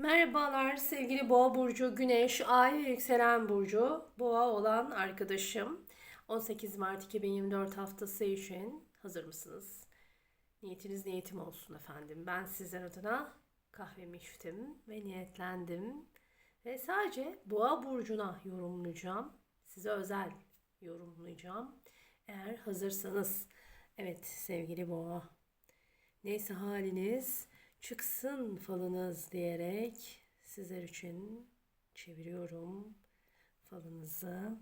Merhabalar sevgili Boğa burcu, Güneş, Ay yükselen burcu, Boğa olan arkadaşım. 18 Mart 2024 haftası için hazır mısınız? Niyetiniz niyetim olsun efendim. Ben sizler adına kahvemi içtim ve niyetlendim. Ve sadece Boğa burcuna yorumlayacağım. Size özel yorumlayacağım. Eğer hazırsanız. Evet sevgili Boğa. Neyse haliniz çıksın falınız diyerek sizler için çeviriyorum falınızı.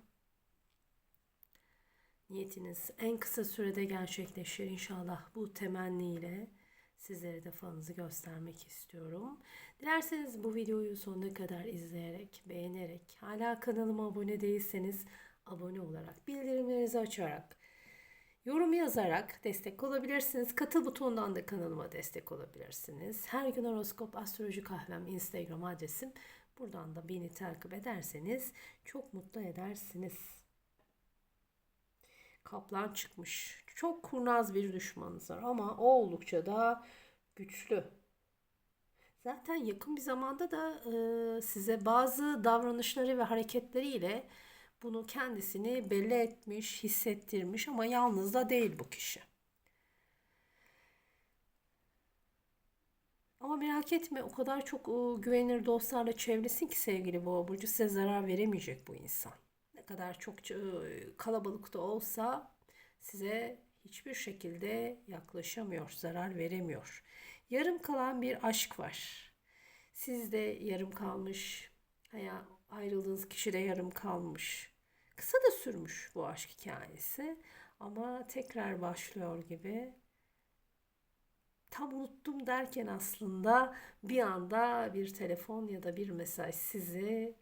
Niyetiniz en kısa sürede gerçekleşir inşallah bu temenniyle sizlere de falınızı göstermek istiyorum. Dilerseniz bu videoyu sonuna kadar izleyerek, beğenerek, hala kanalıma abone değilseniz abone olarak, bildirimlerinizi açarak, Yorum yazarak destek olabilirsiniz. Katıl butonundan da kanalıma destek olabilirsiniz. Her gün horoskop astroloji kahvem Instagram adresim. Buradan da beni takip ederseniz çok mutlu edersiniz. Kaplan çıkmış. Çok kurnaz bir düşmanınız var ama o oldukça da güçlü. Zaten yakın bir zamanda da size bazı davranışları ve hareketleriyle bunu kendisini belli etmiş, hissettirmiş ama yalnız da değil bu kişi. Ama merak etme o kadar çok o, güvenilir dostlarla çevresin ki sevgili boğa burcu size zarar veremeyecek bu insan. Ne kadar çok e, kalabalıkta olsa size hiçbir şekilde yaklaşamıyor, zarar veremiyor. Yarım kalan bir aşk var. Sizde yarım kalmış, veya ayrıldığınız kişi de yarım kalmış. Kısa da sürmüş bu aşk hikayesi ama tekrar başlıyor gibi. Tam unuttum derken aslında bir anda bir telefon ya da bir mesaj sizi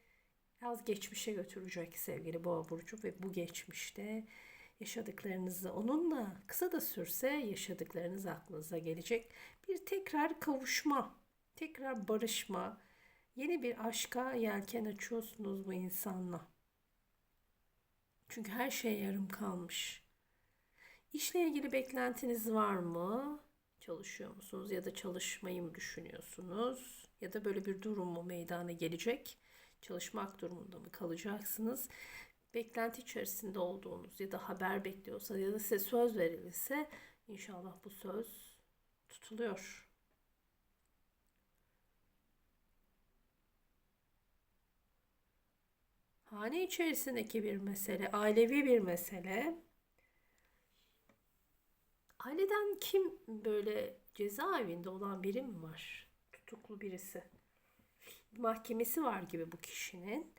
yaz geçmişe götürecek sevgili Boğa burcu ve bu geçmişte yaşadıklarınızı onunla kısa da sürse yaşadıklarınız aklınıza gelecek. Bir tekrar kavuşma, tekrar barışma, Yeni bir aşka yelken açıyorsunuz bu insanla. Çünkü her şey yarım kalmış. İşle ilgili beklentiniz var mı? Çalışıyor musunuz ya da çalışmayı mı düşünüyorsunuz? Ya da böyle bir durum mu meydana gelecek? Çalışmak durumunda mı kalacaksınız? Beklenti içerisinde olduğunuz ya da haber bekliyorsa ya da size söz verilirse inşallah bu söz tutuluyor. Hane içerisindeki bir mesele, ailevi bir mesele. Aileden kim böyle cezaevinde olan biri mi var? Tutuklu birisi. Mahkemesi var gibi bu kişinin.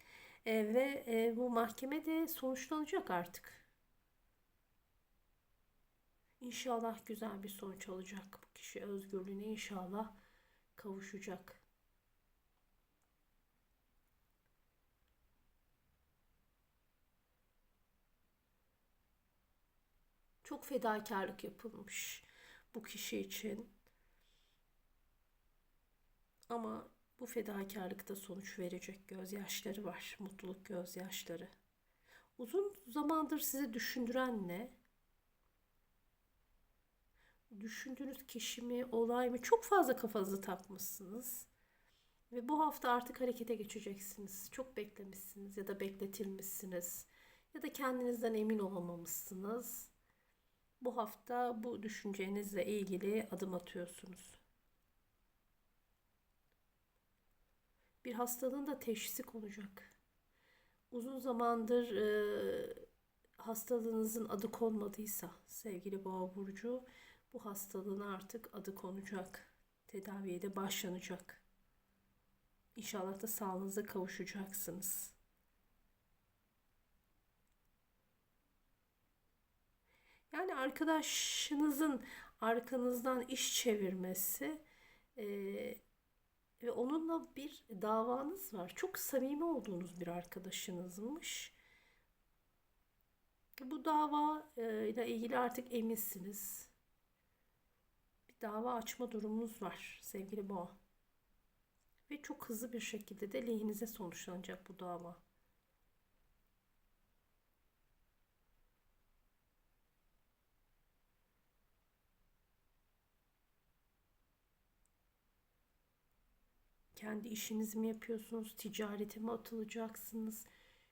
E, ve e, bu mahkeme de sonuçlanacak artık. İnşallah güzel bir sonuç alacak bu kişi. Özgürlüğüne inşallah kavuşacak. Çok fedakarlık yapılmış bu kişi için. Ama bu fedakarlıkta sonuç verecek gözyaşları var. Mutluluk gözyaşları. Uzun zamandır sizi düşündüren ne? Düşündüğünüz kişi mi, olay mı? Çok fazla kafanızı takmışsınız. Ve bu hafta artık harekete geçeceksiniz. Çok beklemişsiniz ya da bekletilmişsiniz. Ya da kendinizden emin olamamışsınız bu hafta bu düşüncenizle ilgili adım atıyorsunuz. Bir hastalığın da teşhisi konacak. Uzun zamandır e, hastalığınızın adı konmadıysa sevgili boğa burcu bu hastalığın artık adı konacak. Tedaviye de başlanacak. İnşallah da sağlığınıza kavuşacaksınız. Yani arkadaşınızın arkanızdan iş çevirmesi e, ve onunla bir davanız var. Çok samimi olduğunuz bir arkadaşınızmış. Bu dava e, ile ilgili artık eminsiniz. Bir dava açma durumunuz var sevgili boğa. Ve çok hızlı bir şekilde de lehinize sonuçlanacak bu dava. Kendi işinizi mi yapıyorsunuz? Ticarete mi atılacaksınız?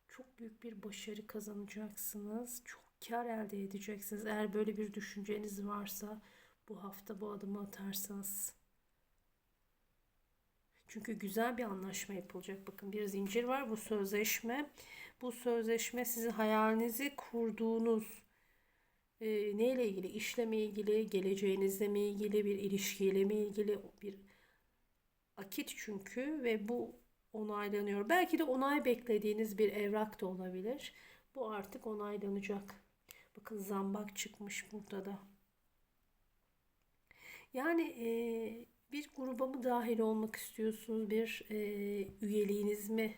Çok büyük bir başarı kazanacaksınız. Çok kar elde edeceksiniz. Eğer böyle bir düşünceniz varsa bu hafta bu adımı atarsanız. Çünkü güzel bir anlaşma yapılacak. Bakın bir zincir var bu sözleşme. Bu sözleşme sizin hayalinizi kurduğunuz e, neyle ilgili? İşle mi ilgili, geleceğinizle mi ilgili, bir ilişkiyle mi ilgili bir akit çünkü ve bu onaylanıyor. Belki de onay beklediğiniz bir evrak da olabilir. Bu artık onaylanacak. Bakın zambak çıkmış burada da. Yani e, bir gruba mı dahil olmak istiyorsunuz? Bir e, üyeliğiniz mi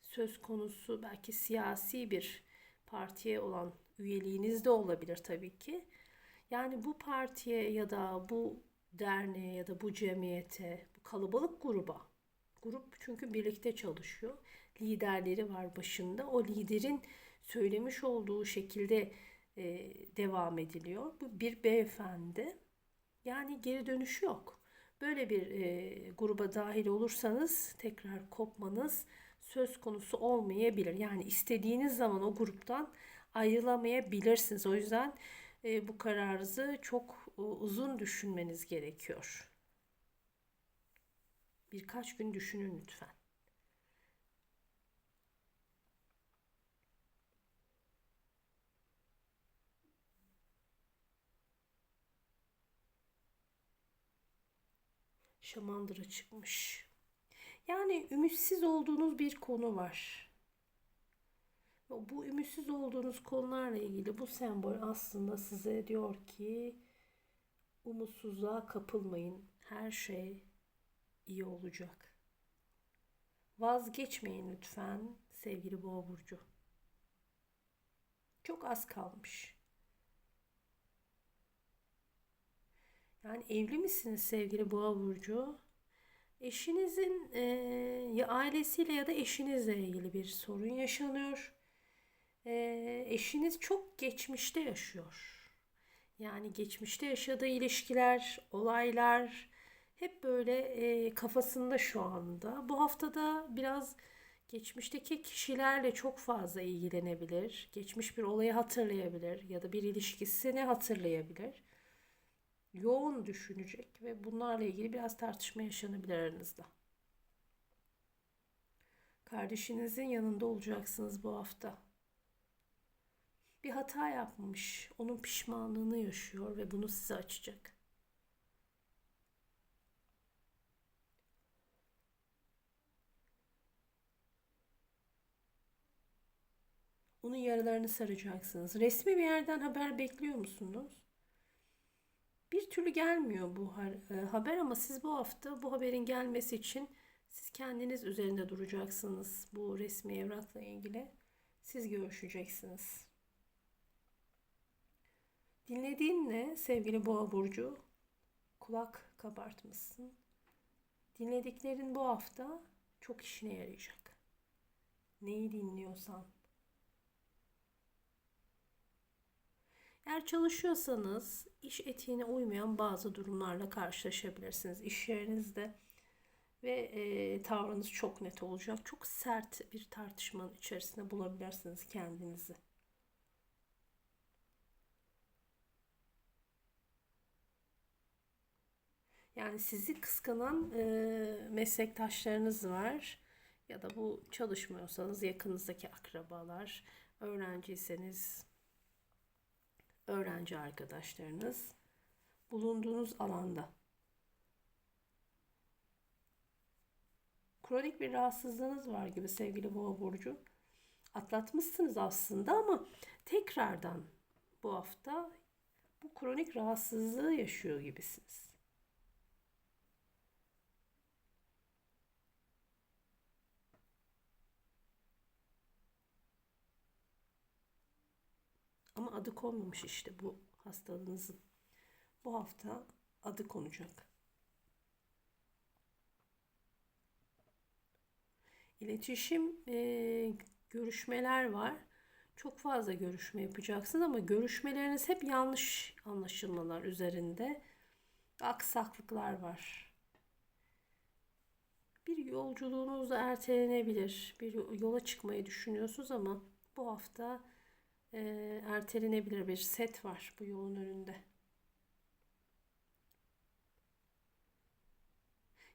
söz konusu? Belki siyasi bir partiye olan üyeliğiniz de olabilir tabii ki. Yani bu partiye ya da bu derneğe ya da bu cemiyete, bu kalabalık gruba, grup çünkü birlikte çalışıyor. Liderleri var başında. O liderin söylemiş olduğu şekilde e, devam ediliyor. Bu bir beyefendi. Yani geri dönüş yok. Böyle bir e, gruba dahil olursanız tekrar kopmanız söz konusu olmayabilir. Yani istediğiniz zaman o gruptan ayrılamayabilirsiniz. O yüzden e, bu kararınızı çok uzun düşünmeniz gerekiyor. Birkaç gün düşünün lütfen. Şamandıra çıkmış. Yani ümitsiz olduğunuz bir konu var. Bu ümitsiz olduğunuz konularla ilgili bu sembol aslında size diyor ki umutsuzluğa kapılmayın. Her şey iyi olacak. Vazgeçmeyin lütfen sevgili Boğa burcu. Çok az kalmış. Yani evli misiniz sevgili Boğa burcu? Eşinizin e, ya ailesiyle ya da eşinizle ilgili bir sorun yaşanıyor. E, eşiniz çok geçmişte yaşıyor. Yani geçmişte yaşadığı ilişkiler, olaylar hep böyle e, kafasında şu anda. Bu haftada biraz geçmişteki kişilerle çok fazla ilgilenebilir. Geçmiş bir olayı hatırlayabilir ya da bir ilişkisini hatırlayabilir yoğun düşünecek ve bunlarla ilgili biraz tartışma yaşanabilir aranızda. Kardeşinizin yanında olacaksınız bu hafta. Bir hata yapmış, onun pişmanlığını yaşıyor ve bunu size açacak. Onun yaralarını saracaksınız. Resmi bir yerden haber bekliyor musunuz? bir türlü gelmiyor bu e, haber ama siz bu hafta bu haberin gelmesi için siz kendiniz üzerinde duracaksınız bu resmi evrakla ilgili. Siz görüşeceksiniz. Dinlediğinle sevgili boğa burcu kulak kabartmışsın. Dinlediklerin bu hafta çok işine yarayacak. Neyi dinliyorsan Eğer çalışıyorsanız iş etiğine uymayan bazı durumlarla karşılaşabilirsiniz. İş yerinizde ve e, tavrınız çok net olacak. Çok sert bir tartışmanın içerisinde bulabilirsiniz kendinizi. Yani sizi kıskanan e, meslektaşlarınız var ya da bu çalışmıyorsanız yakınızdaki akrabalar, öğrenciyseniz öğrenci arkadaşlarınız bulunduğunuz alanda kronik bir rahatsızlığınız var gibi sevgili boğa burcu. Atlatmışsınız aslında ama tekrardan bu hafta bu kronik rahatsızlığı yaşıyor gibisiniz. Ama adı konmamış işte bu hastalığınızın. Bu hafta adı konacak. İletişim, e, görüşmeler var. Çok fazla görüşme yapacaksınız ama görüşmeleriniz hep yanlış anlaşılmalar üzerinde. Aksaklıklar var. Bir yolculuğunuz da ertelenebilir. Bir yola çıkmayı düşünüyorsunuz ama bu hafta e, ertelenebilir bir set var bu yolun önünde.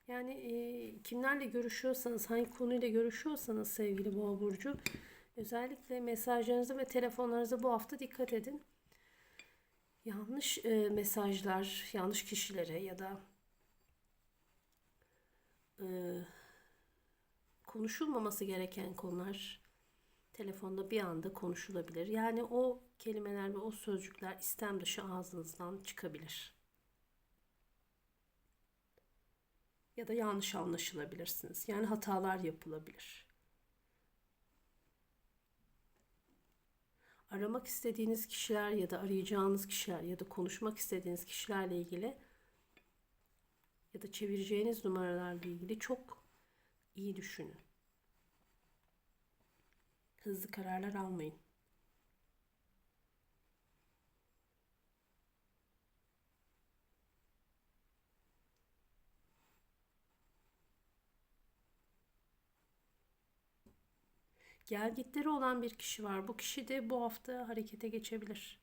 Yani e, kimlerle görüşüyorsanız, hangi konuyla görüşüyorsanız sevgili Boğa burcu, özellikle mesajlarınızı ve telefonlarınıza bu hafta dikkat edin. Yanlış e, mesajlar, yanlış kişilere ya da e, konuşulmaması gereken konular telefonda bir anda konuşulabilir. Yani o kelimeler ve o sözcükler istem dışı ağzınızdan çıkabilir. Ya da yanlış anlaşılabilirsiniz. Yani hatalar yapılabilir. Aramak istediğiniz kişiler ya da arayacağınız kişiler ya da konuşmak istediğiniz kişilerle ilgili ya da çevireceğiniz numaralarla ilgili çok iyi düşünün. Hızlı kararlar almayın. Gelgitleri olan bir kişi var. Bu kişi de bu hafta harekete geçebilir.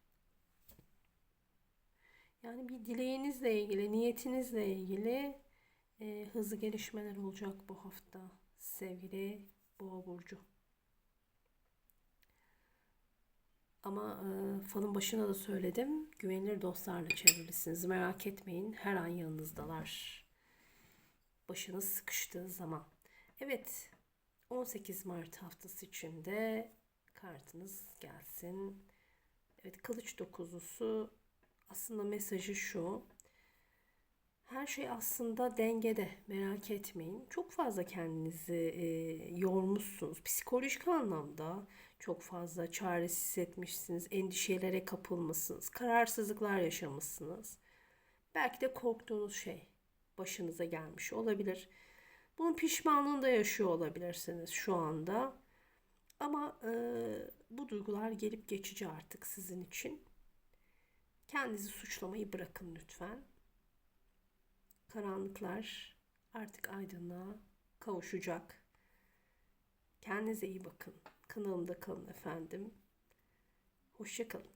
Yani bir dileğinizle ilgili, niyetinizle ilgili e, hızlı gelişmeler olacak bu hafta sevgili Boğa burcu. Ama e, falın başına da söyledim. Güvenilir dostlarla çevrilisiniz. Merak etmeyin. Her an yanınızdalar. Başınız sıkıştığı zaman. Evet. 18 Mart haftası içinde kartınız gelsin. Evet kılıç dokuzusu aslında mesajı şu. Her şey aslında dengede merak etmeyin. Çok fazla kendinizi e, yormuşsunuz. Psikolojik anlamda çok fazla çaresiz hissetmişsiniz. Endişelere kapılmışsınız. Kararsızlıklar yaşamışsınız. Belki de korktuğunuz şey başınıza gelmiş olabilir. Bunun pişmanlığını da yaşıyor olabilirsiniz şu anda. Ama e, bu duygular gelip geçici artık sizin için. Kendinizi suçlamayı bırakın lütfen. Karanlıklar artık aydınlığa kavuşacak. Kendinize iyi bakın. Kanalımda kalın efendim. Hoşçakalın.